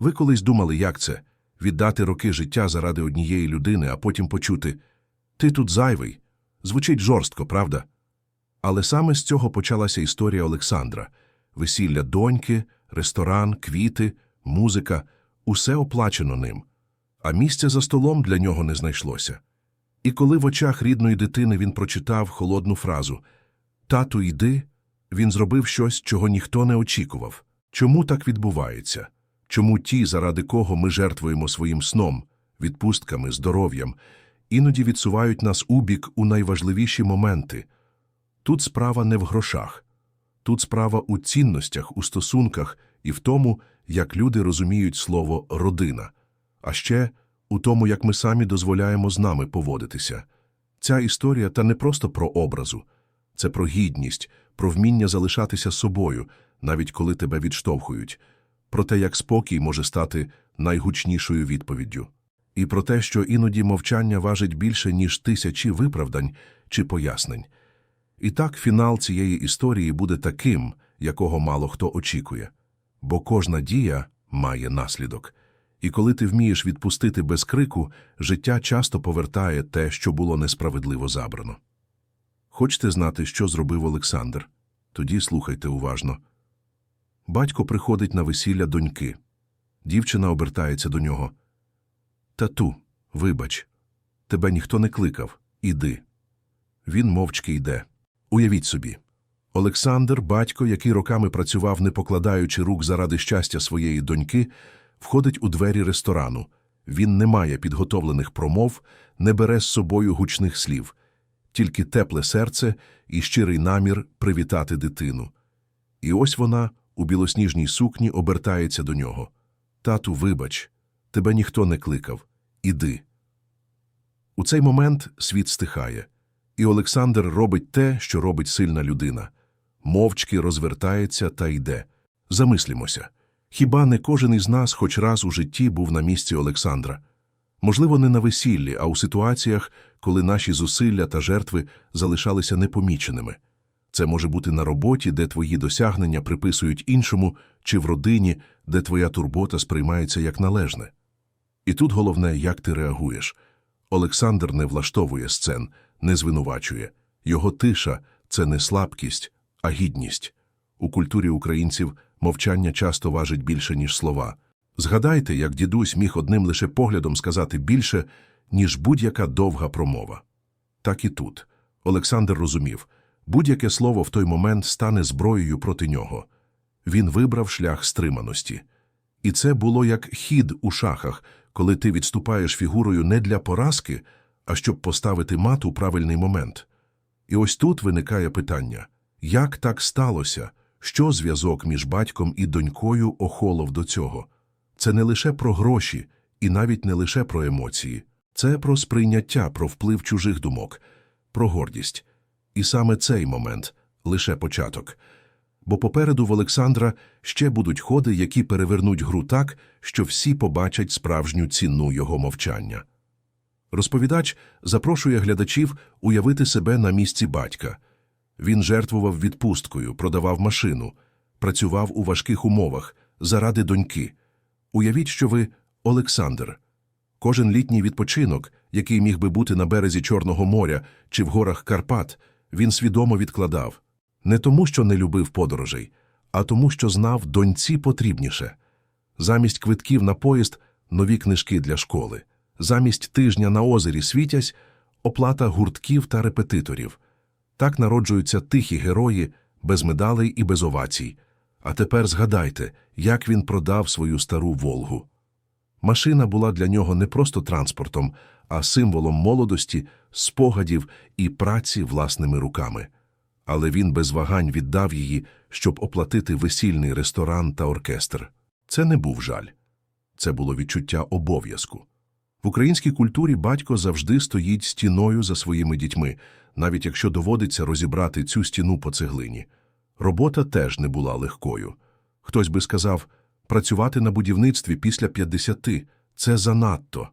Ви колись думали, як це віддати роки життя заради однієї людини, а потім почути Ти тут зайвий. Звучить жорстко, правда? Але саме з цього почалася історія Олександра весілля доньки, ресторан, квіти, музика усе оплачено ним. А місця за столом для нього не знайшлося. І коли в очах рідної дитини він прочитав холодну фразу Тату, йди, він зробив щось, чого ніхто не очікував. Чому так відбувається? Чому ті, заради кого ми жертвуємо своїм сном, відпустками, здоров'ям, іноді відсувають нас у бік у найважливіші моменти? Тут справа не в грошах. Тут справа у цінностях, у стосунках і в тому, як люди розуміють слово «родина», а ще у тому, як ми самі дозволяємо з нами поводитися. Ця історія та не просто про образу, це про гідність, про вміння залишатися собою, навіть коли тебе відштовхують, про те, як спокій може стати найгучнішою відповіддю, і про те, що іноді мовчання важить більше, ніж тисячі виправдань чи пояснень. І так фінал цієї історії буде таким, якого мало хто очікує. Бо кожна дія має наслідок. І коли ти вмієш відпустити без крику, життя часто повертає те, що було несправедливо забрано. Хочете знати, що зробив Олександр? Тоді слухайте уважно. Батько приходить на весілля доньки. Дівчина обертається до нього. Тату, вибач, тебе ніхто не кликав. Іди. Він мовчки йде. Уявіть собі. Олександр, батько, який роками працював, не покладаючи рук заради щастя своєї доньки, входить у двері ресторану. Він не має підготовлених промов, не бере з собою гучних слів, тільки тепле серце і щирий намір привітати дитину. І ось вона у білосніжній сукні обертається до нього. Тату, вибач, тебе ніхто не кликав. Іди. У цей момент світ стихає, і Олександр робить те, що робить сильна людина. Мовчки розвертається та йде. Замислімося. Хіба не кожен із нас хоч раз у житті був на місці Олександра? Можливо, не на весіллі, а у ситуаціях, коли наші зусилля та жертви залишалися непоміченими. Це може бути на роботі, де твої досягнення приписують іншому, чи в родині, де твоя турбота сприймається як належне. І тут головне, як ти реагуєш. Олександр не влаштовує сцен, не звинувачує. Його тиша це не слабкість, а гідність. У культурі українців мовчання часто важить більше, ніж слова. Згадайте, як дідусь міг одним лише поглядом сказати більше, ніж будь-яка довга промова. Так і тут. Олександр розумів, будь-яке слово в той момент стане зброєю проти нього. Він вибрав шлях стриманості. І це було як хід у шахах, коли ти відступаєш фігурою не для поразки, а щоб поставити мат у правильний момент. І ось тут виникає питання як так сталося, що зв'язок між батьком і донькою охолов до цього? Це не лише про гроші і навіть не лише про емоції, це про сприйняття, про вплив чужих думок, про гордість. І саме цей момент лише початок. Бо попереду в Олександра ще будуть ходи, які перевернуть гру так, що всі побачать справжню ціну його мовчання. Розповідач запрошує глядачів уявити себе на місці батька. Він жертвував відпусткою, продавав машину, працював у важких умовах заради доньки. Уявіть, що ви Олександр. Кожен літній відпочинок, який міг би бути на березі Чорного моря чи в горах Карпат, він свідомо відкладав. Не тому, що не любив подорожей, а тому, що знав доньці потрібніше. Замість квитків на поїзд нові книжки для школи, замість тижня на озері світязь оплата гуртків та репетиторів. Так народжуються тихі герої без медалей і без овацій. А тепер згадайте, як він продав свою стару Волгу. Машина була для нього не просто транспортом, а символом молодості, спогадів і праці власними руками. Але він без вагань віддав її, щоб оплатити весільний ресторан та оркестр. Це не був жаль. Це було відчуття обов'язку. В українській культурі батько завжди стоїть стіною за своїми дітьми, навіть якщо доводиться розібрати цю стіну по цеглині. Робота теж не була легкою. Хтось би сказав, працювати на будівництві після 50 – це занадто.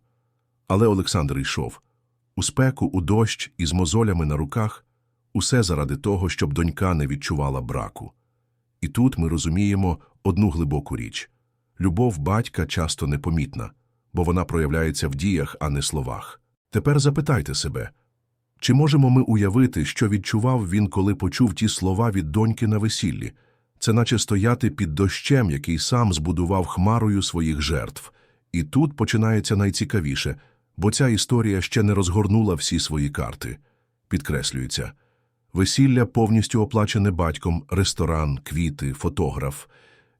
Але Олександр йшов. У спеку, у дощ із мозолями на руках, усе заради того, щоб донька не відчувала браку. І тут ми розуміємо одну глибоку річ. Любов батька часто непомітна, бо вона проявляється в діях, а не словах. Тепер запитайте себе, чи можемо ми уявити, що відчував він, коли почув ті слова від доньки на весіллі? Це наче стояти під дощем, який сам збудував хмарою своїх жертв. І тут починається найцікавіше, бо ця історія ще не розгорнула всі свої карти. Підкреслюється. Весілля повністю оплачене батьком, ресторан, квіти, фотограф.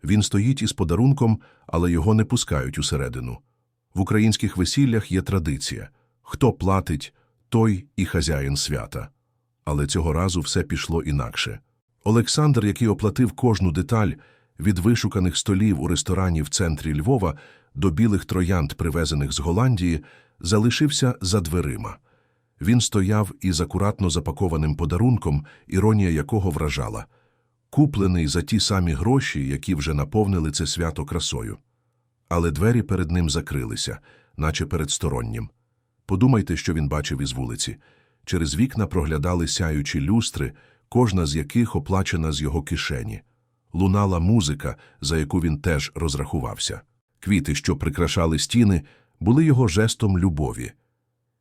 Він стоїть із подарунком, але його не пускають усередину. В українських весіллях є традиція. Хто платить, той і хазяїн свята. Але цього разу все пішло інакше. Олександр, який оплатив кожну деталь від вишуканих столів у ресторані в центрі Львова до білих троянд, привезених з Голландії, залишився за дверима. Він стояв із акуратно запакованим подарунком, іронія якого вражала, куплений за ті самі гроші, які вже наповнили це свято красою. Але двері перед ним закрилися, наче перед стороннім. Подумайте, що він бачив із вулиці. Через вікна проглядали сяючі люстри, кожна з яких оплачена з його кишені. Лунала музика, за яку він теж розрахувався. Квіти, що прикрашали стіни, були його жестом любові.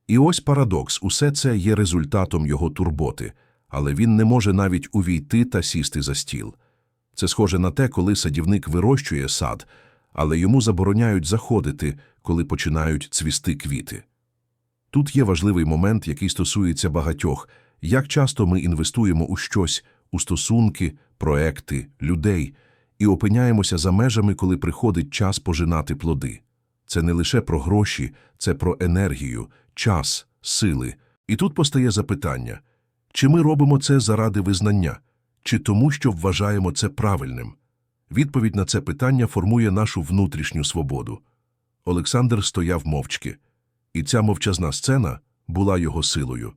І ось парадокс – усе це є результатом його турботи, але він не може навіть увійти та сісти за стіл. Це схоже на те, коли садівник вирощує сад, але йому забороняють заходити, коли починають цвісти квіти. Тут є важливий момент, який стосується багатьох. Як часто ми інвестуємо у щось, у стосунки, проекти, людей, і опиняємося за межами, коли приходить час пожинати плоди. Це не лише про гроші, це про енергію, час, сили. І тут постає запитання, чи ми робимо це заради визнання, чи тому, що вважаємо це правильним? Відповідь на це питання формує нашу внутрішню свободу. Олександр стояв мовчки. І ця мовчазна сцена була його силою.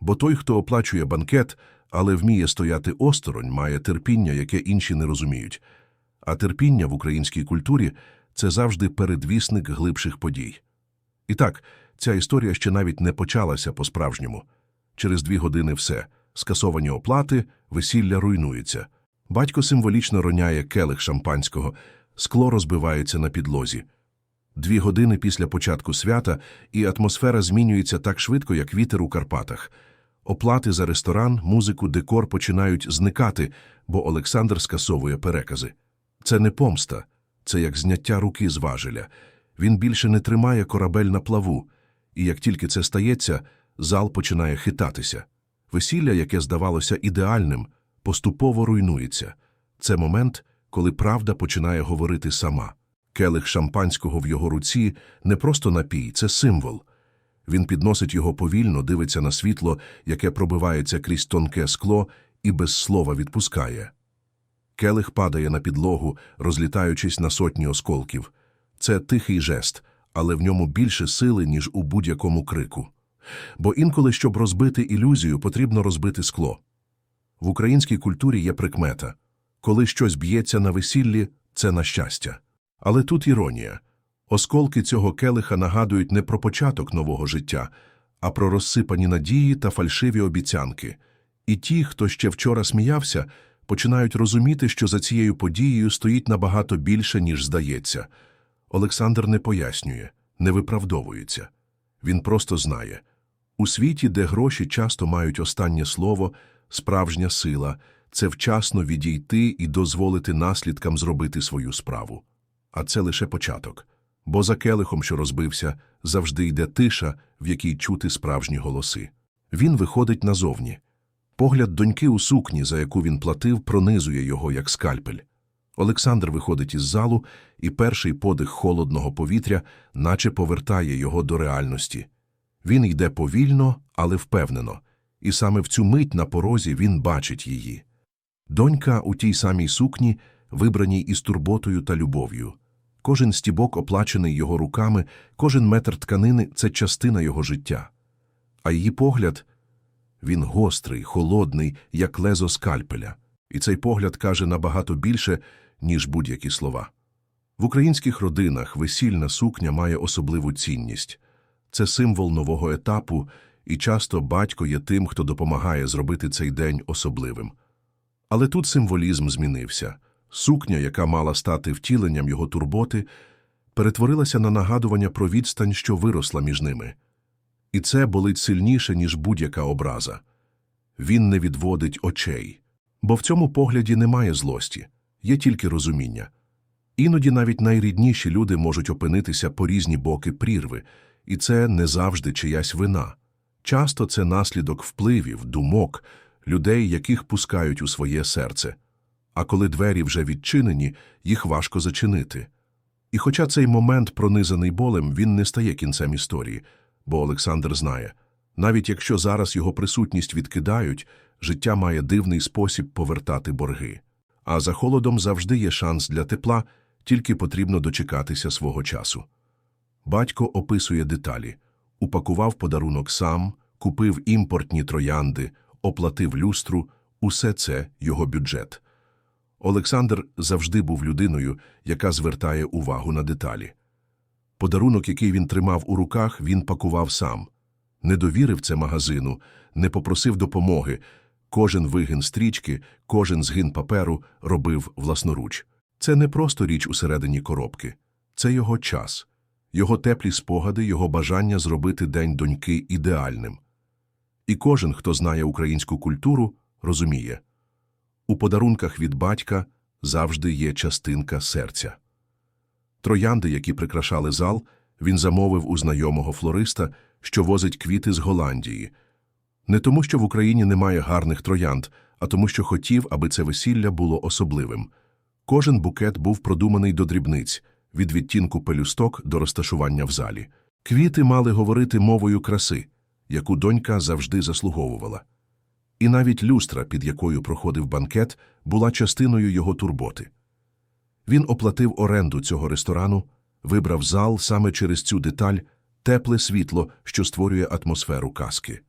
Бо той, хто оплачує банкет, але вміє стояти осторонь, має терпіння, яке інші не розуміють. А терпіння в українській культурі це завжди передвісник глибших подій. І так, ця історія ще навіть не почалася по-справжньому. Через дві години все скасовані оплати, весілля руйнується. Батько символічно роняє келих шампанського, скло розбивається на підлозі. Дві години після початку свята, і атмосфера змінюється так швидко, як вітер у Карпатах. Оплати за ресторан, музику, декор починають зникати, бо Олександр скасовує перекази. Це не помста, це як зняття руки з важеля. Він більше не тримає корабель на плаву, і як тільки це стається, зал починає хитатися. Весілля, яке здавалося ідеальним, поступово руйнується. Це момент, коли правда починає говорити сама. Келих шампанського в його руці не просто напій, це символ. Він підносить його повільно, дивиться на світло, яке пробивається крізь тонке скло, і без слова відпускає. Келих падає на підлогу, розлітаючись на сотні осколків. Це тихий жест, але в ньому більше сили, ніж у будь-якому крику. Бо інколи, щоб розбити ілюзію, потрібно розбити скло. В українській культурі є прикмета. Коли щось б'ється на весіллі, це на щастя. Але тут іронія. Осколки цього келиха нагадують не про початок нового життя, а про розсипані надії та фальшиві обіцянки. І ті, хто ще вчора сміявся, починають розуміти, що за цією подією стоїть набагато більше, ніж здається. Олександр не пояснює, не виправдовується. Він просто знає. У світі, де гроші часто мають останнє слово, справжня сила – це вчасно відійти і дозволити наслідкам зробити свою справу. А це лише початок. Бо за келихом, що розбився, завжди йде тиша, в якій чути справжні голоси. Він виходить назовні. Погляд доньки у сукні, за яку він платив, пронизує його, як скальпель. Олександр виходить із залу, і перший подих холодного повітря наче повертає його до реальності. Він йде повільно, але впевнено, і саме в цю мить на порозі він бачить її. Донька у тій самій сукні, вибраній із турботою та любов'ю. Кожен стібок оплачений його руками, кожен метр тканини це частина його життя. А її погляд він гострий, холодний, як лезо скальпеля, і цей погляд каже набагато більше, ніж будь-які слова. В українських родинах весільна сукня має особливу цінність це символ нового етапу, і часто батько є тим, хто допомагає зробити цей день особливим. Але тут символізм змінився. Сукня, яка мала стати втіленням його турботи, перетворилася на нагадування про відстань, що виросла між ними. І це болить сильніше, ніж будь-яка образа. Він не відводить очей, бо в цьому погляді немає злості, є тільки розуміння. Іноді навіть найрідніші люди можуть опинитися по різні боки прірви, і це не завжди чиясь вина. Часто це наслідок впливів, думок, людей, яких пускають у своє серце. А коли двері вже відчинені, їх важко зачинити. І хоча цей момент пронизаний болем, він не стає кінцем історії, бо Олександр знає, навіть якщо зараз його присутність відкидають, життя має дивний спосіб повертати борги. А за холодом завжди є шанс для тепла, тільки потрібно дочекатися свого часу. Батько описує деталі. Упакував подарунок сам, купив імпортні троянди, оплатив люстру – усе це його бюджет. Олександр завжди був людиною, яка звертає увагу на деталі. Подарунок, який він тримав у руках, він пакував сам. Не довірив це магазину, не попросив допомоги. Кожен вигин стрічки, кожен згин паперу робив власноруч. Це не просто річ усередині коробки. Це його час, його теплі спогади, його бажання зробити День доньки ідеальним. І кожен, хто знає українську культуру, розуміє – у подарунках від батька завжди є частинка серця. Троянди, які прикрашали зал, він замовив у знайомого флориста, що возить квіти з Голландії. Не тому, що в Україні немає гарних троянд, а тому, що хотів, аби це весілля було особливим. Кожен букет був продуманий до дрібниць, від відтінку пелюсток до розташування в залі. Квіти мали говорити мовою краси, яку донька завжди заслуговувала. І навіть люстра, під якою проходив банкет, була частиною його турботи. Він оплатив оренду цього ресторану, вибрав зал саме через цю деталь тепле світло, що створює атмосферу казки.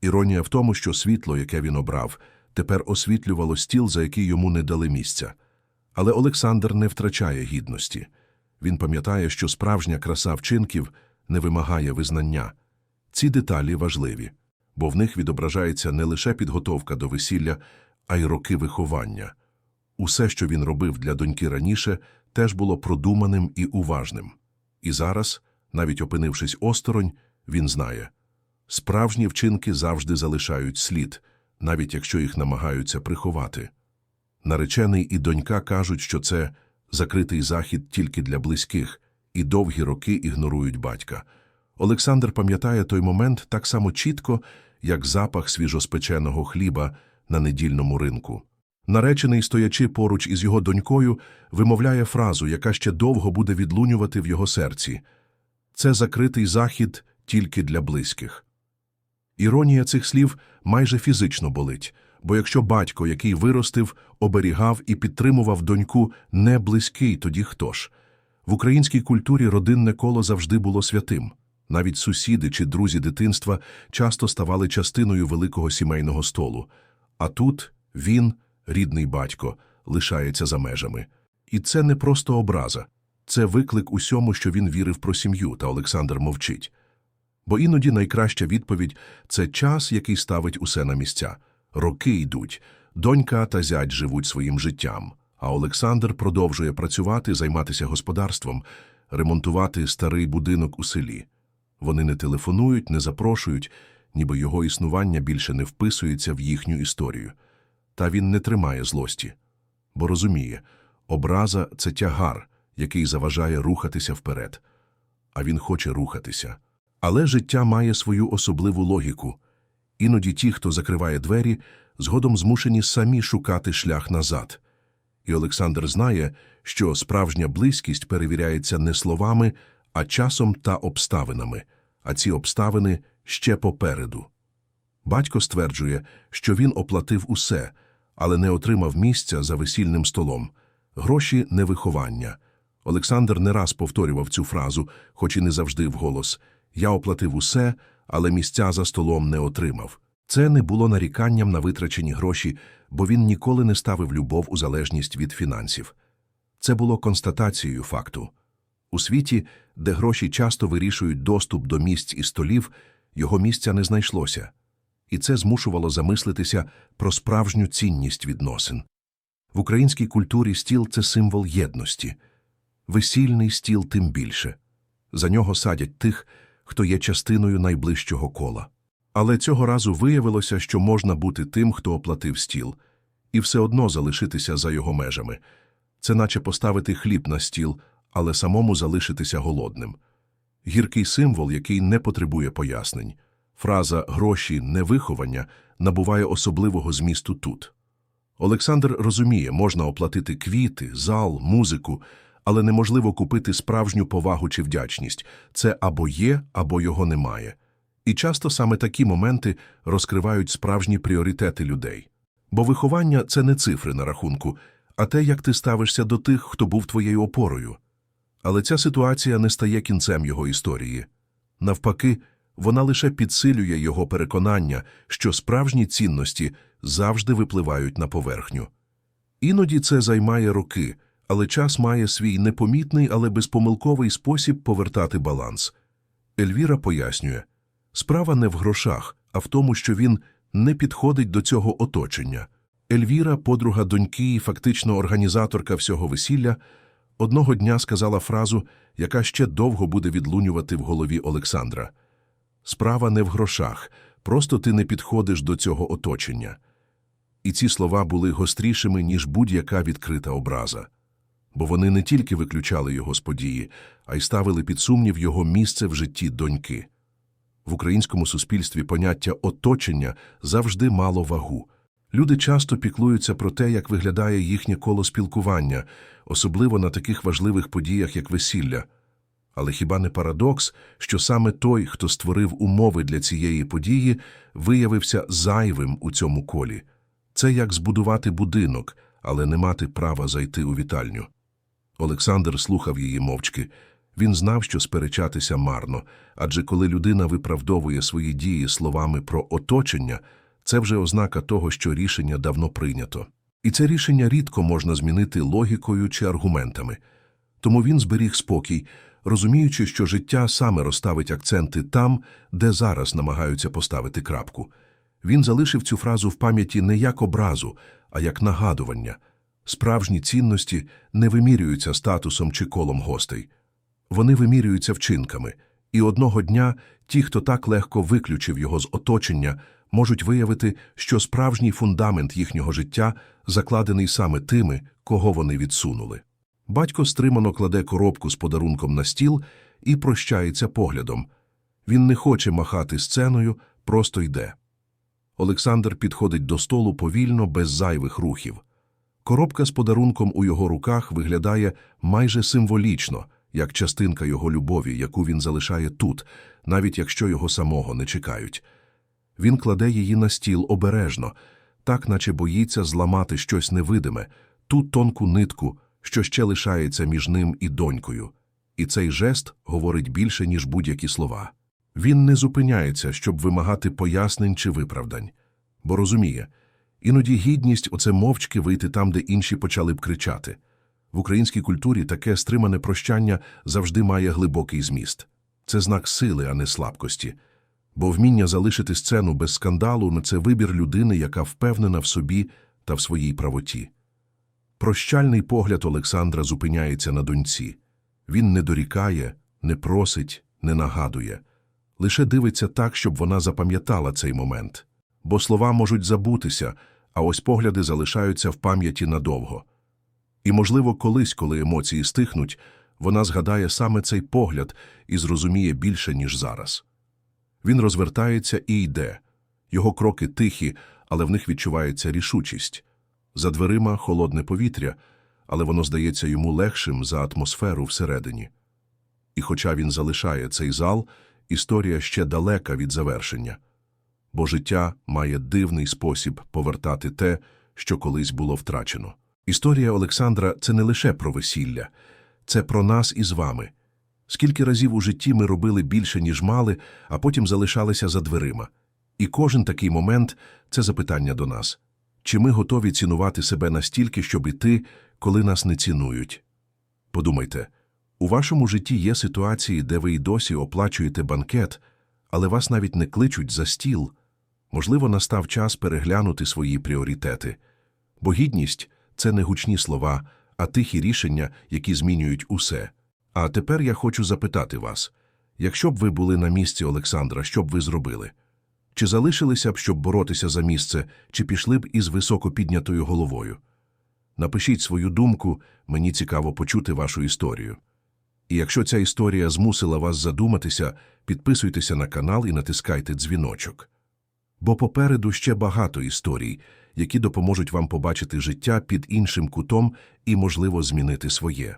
Іронія в тому, що світло, яке він обрав, тепер освітлювало стіл, за який йому не дали місця. Але Олександр не втрачає гідності. Він пам'ятає, що справжня краса вчинків не вимагає визнання. Ці деталі важливі бо в них відображається не лише підготовка до весілля, а й роки виховання. Усе, що він робив для доньки раніше, теж було продуманим і уважним. І зараз, навіть опинившись осторонь, він знає справжні вчинки завжди залишають слід, навіть якщо їх намагаються приховати. Наречений і донька кажуть, що це закритий захід тільки для близьких, і довгі роки ігнорують батька. Олександр пам'ятає той момент так само чітко, як запах свіжоспеченого хліба на недільному ринку. Наречений, стоячи поруч із його донькою, вимовляє фразу, яка ще довго буде відлунювати в його серці це закритий захід тільки для близьких. Іронія цих слів майже фізично болить, бо якщо батько, який виростив, оберігав і підтримував доньку, не близький, тоді хто ж? В українській культурі родинне коло завжди було святим. Навіть сусіди чи друзі дитинства часто ставали частиною великого сімейного столу. А тут він, рідний батько, лишається за межами. І це не просто образа, це виклик усьому, що він вірив про сім'ю, та Олександр мовчить. Бо іноді найкраща відповідь це час, який ставить усе на місця. Роки йдуть, донька та зять живуть своїм життям, а Олександр продовжує працювати, займатися господарством, ремонтувати старий будинок у селі. Вони не телефонують, не запрошують, ніби його існування більше не вписується в їхню історію. Та він не тримає злості, бо розуміє, образа це тягар, який заважає рухатися вперед. А він хоче рухатися. Але життя має свою особливу логіку. Іноді ті, хто закриває двері, згодом змушені самі шукати шлях назад. І Олександр знає, що справжня близькість перевіряється не словами, а часом та обставинами, а ці обставини ще попереду. Батько стверджує, що він оплатив усе, але не отримав місця за весільним столом. Гроші не виховання. Олександр не раз повторював цю фразу, хоч і не завжди вголос Я оплатив усе, але місця за столом не отримав. Це не було наріканням на витрачені гроші, бо він ніколи не ставив любов у залежність від фінансів. Це було констатацією факту. У світі, де гроші часто вирішують доступ до місць і столів, його місця не знайшлося, і це змушувало замислитися про справжню цінність відносин. В українській культурі стіл це символ єдності. Весільний стіл тим більше. За нього садять тих, хто є частиною найближчого кола. Але цього разу виявилося, що можна бути тим, хто оплатив стіл, і все одно залишитися за його межами. Це наче поставити хліб на стіл, але самому залишитися голодним. Гіркий символ, який не потребує пояснень. Фраза «гроші не виховання» набуває особливого змісту тут. Олександр розуміє, можна оплатити квіти, зал, музику, але неможливо купити справжню повагу чи вдячність. Це або є, або його немає. І часто саме такі моменти розкривають справжні пріоритети людей. Бо виховання – це не цифри на рахунку, а те, як ти ставишся до тих, хто був твоєю опорою. Але ця ситуація не стає кінцем його історії. Навпаки, вона лише підсилює його переконання, що справжні цінності завжди випливають на поверхню. Іноді це займає роки, але час має свій непомітний, але безпомилковий спосіб повертати баланс. Ельвіра пояснює, справа не в грошах, а в тому, що він не підходить до цього оточення. Ельвіра, подруга доньки і фактично організаторка всього весілля, одного дня сказала фразу, яка ще довго буде відлунювати в голові Олександра. Справа не в грошах, просто ти не підходиш до цього оточення. І ці слова були гострішими, ніж будь-яка відкрита образа. Бо вони не тільки виключали його з події, а й ставили під сумнів його місце в житті доньки. В українському суспільстві поняття «оточення» завжди мало вагу. Люди часто піклуються про те, як виглядає їхнє коло спілкування, особливо на таких важливих подіях, як весілля. Але хіба не парадокс, що саме той, хто створив умови для цієї події, виявився зайвим у цьому колі? Це як збудувати будинок, але не мати права зайти у вітальню. Олександр слухав її мовчки. Він знав, що сперечатися марно, адже коли людина виправдовує свої дії словами про оточення, це вже ознака того, що рішення давно прийнято. І це рішення рідко можна змінити логікою чи аргументами. Тому він зберіг спокій, розуміючи, що життя саме розставить акценти там, де зараз намагаються поставити крапку. Він залишив цю фразу в пам'яті не як образу, а як нагадування. Справжні цінності не вимірюються статусом чи колом гостей. Вони вимірюються вчинками, і одного дня ті, хто так легко виключив його з оточення, можуть виявити, що справжній фундамент їхнього життя закладений саме тими, кого вони відсунули. Батько стримано кладе коробку з подарунком на стіл і прощається поглядом. Він не хоче махати сценою, просто йде. Олександр підходить до столу повільно, без зайвих рухів. Коробка з подарунком у його руках виглядає майже символічно, як частинка його любові, яку він залишає тут, навіть якщо його самого не чекають. Він кладе її на стіл обережно, так наче боїться зламати щось невидиме, ту тонку нитку, що ще лишається між ним і донькою. І цей жест говорить більше, ніж будь-які слова. Він не зупиняється, щоб вимагати пояснень чи виправдань, бо розуміє, іноді гідність оце мовчки вийти там, де інші почали б кричати. В українській культурі таке стримане прощання завжди має глибокий зміст. Це знак сили, а не слабкості. Бо вміння залишити сцену без скандалу – це вибір людини, яка впевнена в собі та в своїй правоті. Прощальний погляд Олександра зупиняється на доньці. Він не дорікає, не просить, не нагадує. Лише дивиться так, щоб вона запам'ятала цей момент. Бо слова можуть забутися, а ось погляди залишаються в пам'яті надовго. І, можливо, колись, коли емоції стихнуть, вона згадає саме цей погляд і зрозуміє більше, ніж зараз. Він розвертається і йде. Його кроки тихі, але в них відчувається рішучість. За дверима холодне повітря, але воно здається йому легшим за атмосферу всередині. І хоча він залишає цей зал, історія ще далека від завершення. Бо життя має дивний спосіб повертати те, що колись було втрачено. Історія Олександра – це не лише про весілля, це про нас із вами. Скільки разів у житті ми робили більше, ніж мали, а потім залишалися за дверима. І кожен такий момент – це запитання до нас. Чи ми готові цінувати себе настільки, щоб іти, коли нас не цінують? Подумайте, у вашому житті є ситуації, де ви й досі оплачуєте банкет, але вас навіть не кличуть за стіл. Можливо, настав час переглянути свої пріоритети. Бо гідність – це не гучні слова, а тихі рішення, які змінюють усе. А тепер я хочу запитати вас, якщо б ви були на місці Олександра, що б ви зробили? Чи залишилися б, щоб боротися за місце, чи пішли б із високо піднятою головою? Напишіть свою думку, мені цікаво почути вашу історію. І якщо ця історія змусила вас задуматися, підписуйтеся на канал і натискайте дзвіночок. Бо попереду ще багато історій, які допоможуть вам побачити життя під іншим кутом і, можливо, змінити своє.